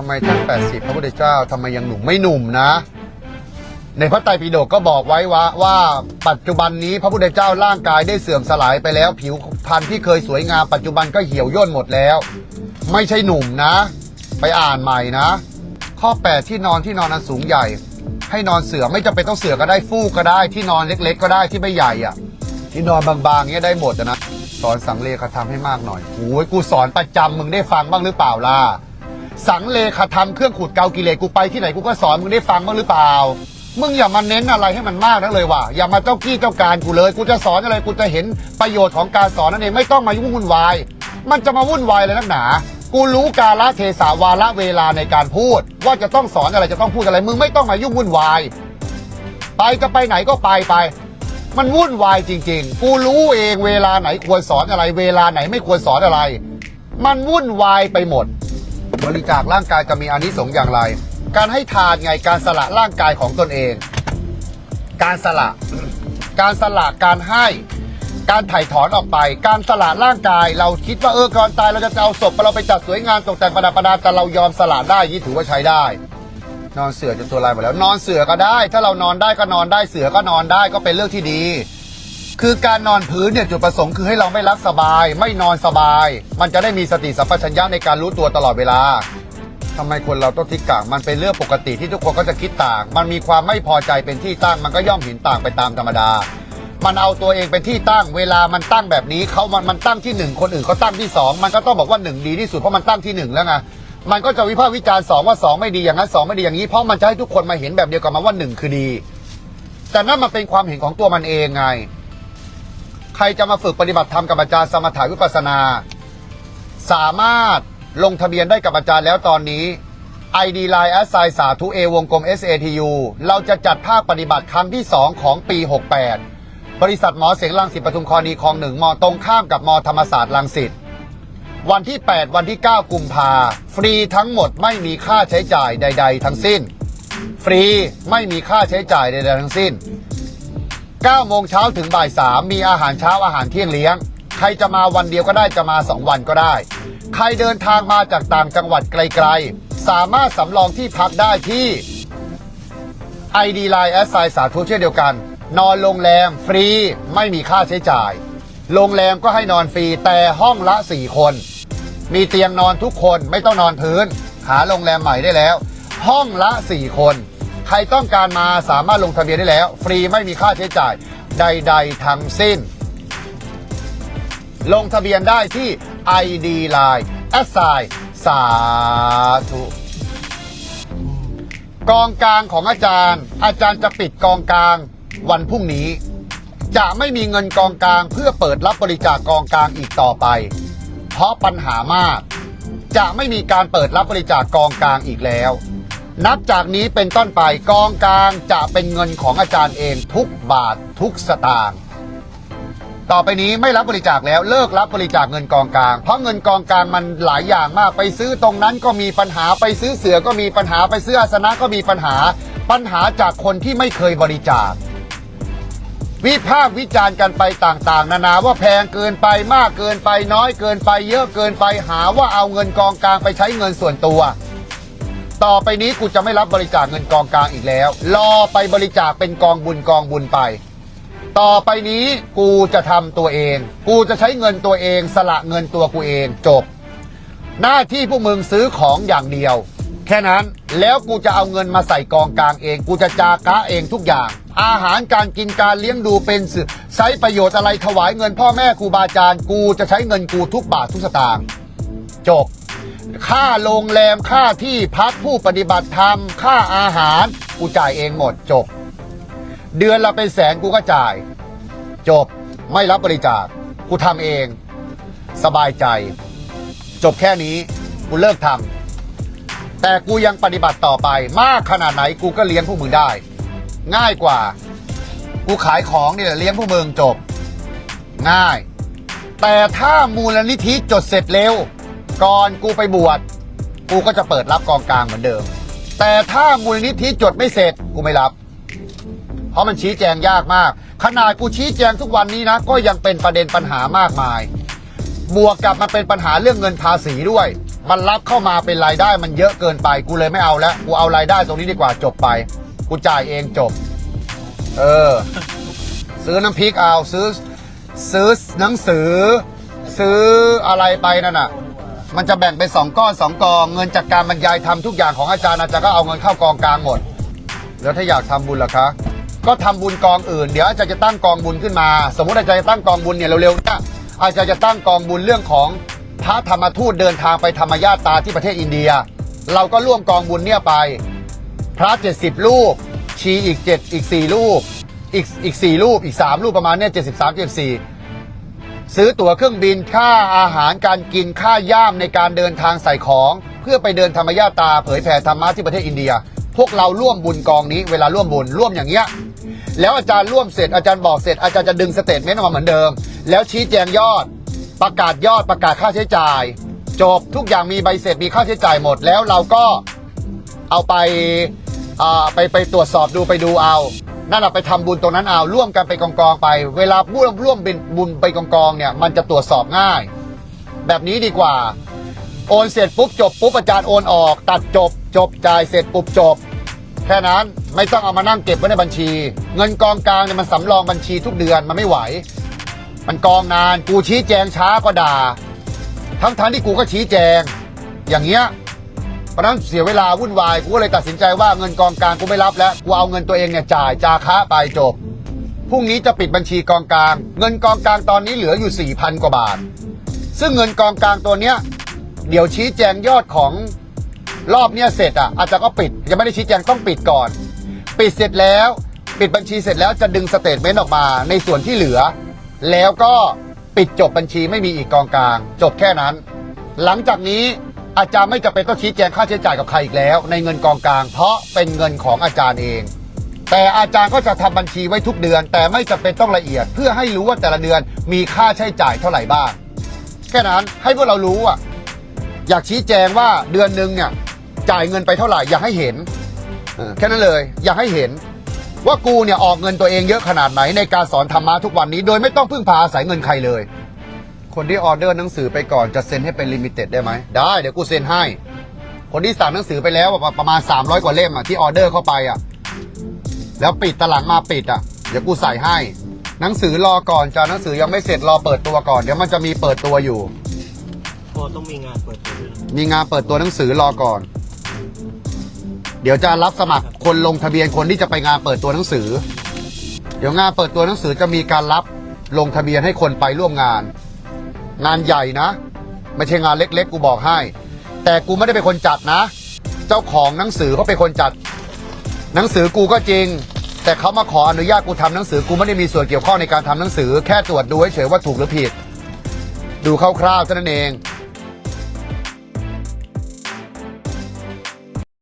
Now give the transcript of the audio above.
ำไมท่านแปดสิบพระพุทธเจ้าทำไมยังหนุ่มไม่หนุ่มนะ ในพระไตรปิฎกก็บอกไว้ว่าว่าปัจจุบันนี้พระพุทธเจ้าร่างกายได้เสื่อมสลายไปแล้ว ผิวพรรณที่เคยสวยงามปัจจุบันก็เหี่ยวย่นหมดแล้ว ไม่ใช่หนุ่มนะ ไปอ่านใหม่นะ ข้อ 8 ที่นอนที่นอนอันสูงใหญ่ ให้นอนเสือไม่จำเป็นต้องเสือก็ได้ฟูกก็ได้ที่นอนเล็ก ๆ ก็ได้ที่ไม่ใหญ่อะที่นอนบางๆเงี้ยได้หมดนะสอนสังเลขธรรมให้มากหน่อยโอ้ยกูสอนประจำมึงได้ฟังบ้างหรือเปล่าล่ะ สังเลขธรรมเครื่องขูดเกากิเลสกูไปที่ไหนกูก็สอนมึงได้ฟังบ้างหรือเปล่า มึงอย่ามาเน้นอะไรให้มันมากนักเลยว่ะอย่ามาเจ้ากี้เจ้าการกูเลย กูจะสอนอะไรกูจะเห็นประโยชน์ของการสอนนั่นเองไม่ต้องมายุ่งวุ่นวาย มันจะมาวุ่นวายเลยนักหนา กูรู้กาลเทศาวาระเวลาในการพูด ว่าจะต้องสอนอะไรจะต้องพูดอะไรมึงไม่ต้องมายุ่งวุ่นวายไปจะไปไหนก็ไปไป มันวุ่นวายจริง ๆ กูรู้เองเวลาไหนควรสอนอะไร เวลาไหนไม่ควรสอนอะไร มันวุ่นวายไปหมด บริจาคร่างกายจะมีอานิสงส์อย่างไร การให้ทานไงการสละร่างกายของตนเอง การสละ การสละการให้ การถ่ายถอนออกไป การสละร่างกาย เราคิดว่าเออก่อนตายเราจะเอาศพเราไปจัดสวยงามตกแต่งประดับประดาแต่เรายอมสละได้ยี่ถือว่าใช้ได้ นอนเสือจนตัวลายหมดแล้ว นอนเสือก็ได้ ถ้าเรานอนได้ก็นอนได้เสือก็นอนได้ก็เป็นเรื่องที่ดี คือการนอนพื้นเนี่ยจุดประสงค์คือให้เราไม่รักสบาย ไม่นอนสบาย มันจะได้มีสติสัมปชัญญะในการรู้ตัวตลอดเวลาทำไมคนเราต้องทิกกาง มันเป็นเรื่องปกติที่ทุกคนก็จะคิดต่าง มันมีความไม่พอใจเป็นที่ตั้ง มันก็ย่อมเห็นต่างไปตามธรรมดา มันเอาตัวเองเป็นที่ตั้ง เวลามันตั้งแบบนี้เขามันมันตั้งที่หนึ่งคนอื่นเขาตั้งที่สองมันก็ต้องบอกว่าหนึ่งดีที่สุดเพราะมันตั้งที่หนึ่งแล้วไง มันก็จะวิพากษ์วิจารณ์สองว่าสองไม่ดีอย่างนั้นสองไม่ดีอย่างนี้ เพราะมันจะให้ทุกคนมาเห็นแบบเดียวกันมาว่าหนึ่งคือดี แต่นั่นมันเป็นความเห็นของตัวมันเองไง ใครจะมาฝึกปฏิบัติธรรมกับอาจารย์สมถาวิปัสนา สามารถลงทะเบียนได้กับอาจารย์แล้วตอนนี้ ID Line แอสไซสาธุเอวงกลม SATU เราจะจัดภาคปฏิบัติครั้งที่ 2 ของปี 68 บริษัทหมอเสียงลังสิตปทุมคอนีคลองหนึ่งมอตรงข้ามกับมอธรรมศาสตร์ลังสิตวันที่ 8 วันที่ 9 กุมภาฟรีทั้งหมดไม่มีค่าใช้จ่ายใด ๆ ทั้งสิ้น ฟรีไม่มีค่าใช้จ่ายใด ๆ ทั้งสิ้น 9โมงเช้าถึงบ่าย3มีอาหารเช้าอาหารเที่ยงเลี้ยง ใครจะมาวันเดียวก็ได้จะมา 2 วันก็ได้ ใครเดินทางมาจากต่างจังหวัดไกลๆ สามารถสำรองที่พักได้ที่ ID Line แอสไซสาธุเช่นเดียวกัน นอนโรงแรมฟรีไม่มีค่าใช้จ่าย โรงแรมก็ให้นอนฟรีแต่ห้องละ 4 คน มีเตียงนอนทุกคนไม่ต้องนอนพื้น หาโรงแรมใหม่ได้แล้ว ห้องละ 4 คน ใครต้องการมาสามารถลงทะเบียนได้แล้ว ฟรีไม่มีค่าใช้จ่ายใด ๆ ทั้งสิ้น ลงทะเบียนได้ที่ ID Line แอสไซสาธุกองกลางของอาจารย์ อาจารย์จะปิดกองกลางวันพรุ่งนี้ จะไม่มีเงินกองกลางเพื่อเปิดรับบริจาคกองกลางอีกต่อไป เพราะปัญหามาก จะไม่มีการเปิดรับบริจาคกองกลางอีกแล้ว นับจากนี้เป็นต้นไปกองกลางจะเป็นเงินของอาจารย์เองทุกบาททุกสตางค์ต่อไปนี้ไม่รับบริจาคแล้วเลิกรับบริจาคเงินกองกลาง เพราะเงินกองกลางมันหลายอย่างมาก ไปซื้อตรงนั้นก็มีปัญหาไปซื้อเสือก็มีปัญหาไปซื้ออาสนะก็มีปัญหา ปัญหาจากคนที่ไม่เคยบริจาค วิพากษ์วิจารณ์กันไปต่างๆ นานาว่าแพงเกินไปมากเกินไปน้อยเกินไป เยอะเกินไปหาว่าเอาเงินกองกลางไปใช้เงินส่วนตัว ต่อไปนี้กูจะไม่รับบริจาคเงินกองกลางอีกแล้ว รอไปบริจาคเป็นกองบุญกองบุญไป ต่อไปนี้กูจะทำตัวเอง กูจะใช้เงินตัวเอง สละเงินตัวกูเองจบ หน้าที่พวกมึงซื้อของอย่างเดียว แค่นั้นแล้วกูจะเอาเงินมาใส่กองกลางเอง กูจะจากะเองทุกอย่าง อาหารการกินการเลี้ยงดูเป็นสื่อใช้ประโยชน์อะไรถวายเงินพ่อแม่ครูบาอาจารย์ กูจะใช้เงินกูทุกบาททุกสตางค์จบ ค่าโรงแรมค่าที่พักผู้ปฏิบัติธรรม ค่าอาหาร กูจ่ายเองหมดจบ เดือนละเป็นแสนกูก็จ่าย จบไม่รับบริจาคกูทำเอง สบายใจ จบแค่นี้กูเลิกทำแต่กูยังปฏิบัติต่อไปมากขนาดไหนกูก็เลี้ยงพวกมึงได้ ง่ายกว่า กูขายของนี่แหละเลี้ยงพวกมึงจบ ง่าย แต่ถ้ามูลนิธิจดเสร็จเร็ว ก่อนกูไปบวชกูก็จะเปิดรับกองกลางเหมือนเดิม แต่ถ้ามูลนิธิจดไม่เสร็จกูไม่รับ เพราะมันชี้แจงยากมาก ขนาดกูชี้แจงทุกวันนี้นะ ก็ยังเป็นประเด็นปัญหามากมาย บวกกับมันเป็นปัญหาเรื่องเงินภาษีด้วย มันรับเข้ามาเป็นรายได้มันเยอะเกินไปกูเลยไม่เอาแล้วกูเอารายได้ตรงนี้ดีกว่าจบไป กูจ่ายเองจบ เออ ซื้อน้ำพริกเอาซื้อ ซื้อหนังสือ ซื้ออะไรไปนั่นน่ะ มันจะแบ่งเป็นสองก้อนสองกอง เงินจากการบรรยายทำทุกอย่างของอาจารย์อาจารย์ก็เอาเงินเข้ากองกลางหมด แล้วถ้าอยากทำบุญล่ะคะ ก็ทำบุญกองอื่น เดี๋ยวอาจารย์จะตั้งกองบุญขึ้นมา สมมติอาจารย์จะตั้งกองบุญเนี่ยเร็วๆเนี่ยอาจารย์จะตั้งกองบุญเรื่องของพระธรรมทูตเดินทางไปธรรมญาตาที่ประเทศอินเดีย เราก็ร่วมกองบุญเนี่ยไป พระ70รูป ชีอีก 7 อีก 4 รูป อีกอีก 4 รูป อีก 3 รูปประมาณเนี่ย73 74 ซื้อตั๋วเครื่องบินค่าอาหารการกินค่าย่ามในการเดินทางใส่ของ เพื่อไปเดินธรรมญาตาเผยแผ่ธรรมะที่ประเทศอินเดีย พวกเราร่วมบุญกองนี้เวลาร่วมบุญร่วมอย่างเงี้ยแล้วอาจารย์ร่วมเสร็จอาจารย์บอกเสร็จอาจารย์จะดึงสเตทเมนต์ออกมาเหมือนเดิม แล้วชี้แจงยอด ประกาศยอดประกาศค่าใช้จ่าย จบทุกอย่างมีใบเสร็จมีค่าใช้จ่ายหมด แล้วเราก็เอาไปาไปไปตรวจสอบดูไปดูเอา นั่นเราไปทำบุญตรงนั้นเอาร่วมกันไปกองกองๆไป เวลาร่วมร่วมเป็นบุญไปกองกองๆเนี่ยมันจะตรวจสอบง่าย แบบนี้ดีกว่า โอนเสร็จปุ๊บจบปุ๊บอาจารย์โอนออก ตัดจบ จบจ่ายเสร็จปุ๊บจบ แค่นั้นไม่ต้องเอามานั่งเก็บไว้ในบัญชี เงินกองกลางเนี่ยมันสำรองบัญชีทุกเดือนมันไม่ไหว มันกองนานกูชี้แจงช้าก็ด่า ทั้งทางๆที่กูก็ชี้แจง อย่างเงี้ย เพราะนั้นเสียเวลาวุ่นวายกูก็เลยตัดสินใจว่าเงินกองกลางกูไม่รับแล้วกูเอาเงินตัวเองเนี่ยจ่ายจาคะไปจบพรุ่งนี้จะปิดบัญชีกองกลาง เงินกองกลางตอนนี้เหลืออยู่4ี่พันกว่าบาท ซึ่งเงินกองกลางตัวเนี้ยเดี๋ยวชี้แจงยอดของรอบเนี้ยเสร็จอะอาจจะก็ปิดยังไม่ได้ชี้แจงต้องปิดก่อน ปิดเสร็จแล้ว ปิดบัญชีเสร็จแล้วจะดึงสเตทเมนต์ออกมาในส่วนที่เหลือ แล้วก็ปิดจบบัญชีไม่มีอีกกองกลาง จบแค่นั้น หลังจากนี้ อาจารย์ไม่จำเป็นต้องชี้แจงค่าใช้จ่ายกับใครอีกแล้ว ในเงินกองกลาง เพราะเป็นเงินของอาจารย์เอง แต่อาจารย์ก็จะทำบัญชีไว้ทุกเดือน แต่ไม่จำเป็นต้องละเอียด เพื่อให้รู้ว่าแต่ละเดือนมีค่าใช้จ่ายเท่าไหร่บ้าง แค่นั้นให้พวกเรารู้อะอยากชี้แจงว่าเดือนหนึ่งเนี่ยจ่ายเงินไปเท่าไหร่อยากให้เห็นแค่นั้นเลย อยากให้เห็นว่ากูเนี่ยออกเงินตัวเองเยอะขนาดไหนในการสอนธรรมะทุกวันนี้ โดยไม่ต้องพึ่งพาอาศัยเงินใครเลย คนที่ออเดอร์หนังสือไปก่อนจะเซ็นให้เป็นลิมิเต็ดได้ไหมได้เดี๋ยวกูเซ็นให้ คนที่สั่งหนังสือไปแล้วอะประมาณ 300 กว่าเล่มอะที่ออเดอร์เข้าไปอะแล้วปิดตอนหลังมาปิดอะเดี๋ยวกูใส่ให้ หนังสือรอก่อนจ้าหนังสือยังไม่เสร็จรอเปิดตัวก่อนเดี๋ยวมันจะมีเปิดตัวอยู่พอต้องมีงานเปิดตัวด้วยนะมีงานเปิดตัวหนังสือรอก่อน เดี๋ยวจะรับสมัครคนลงทะเบียนคนที่จะไปงานเปิดตัวหนังสือ เดี๋ยวงานเปิดตัวหนังสือจะมีการรับลงทะเบียนให้คนไปร่วมงาน งานใหญ่นะ ไม่ใช่งานเล็กๆ กูบอกให้ แต่กูไม่ได้เป็นคนจัดนะ เจ้าของหนังสือเขาเป็นคนจัด หนังสือกูก็จริง แต่เขามาขออนุญาตกูทำหนังสือกูไม่ได้มีส่วนเกี่ยวข้องในการทำหนังสือ แค่ตรวจดูเฉยๆว่าถูกหรือผิด ดูคร่าวๆเท่านั้นเอง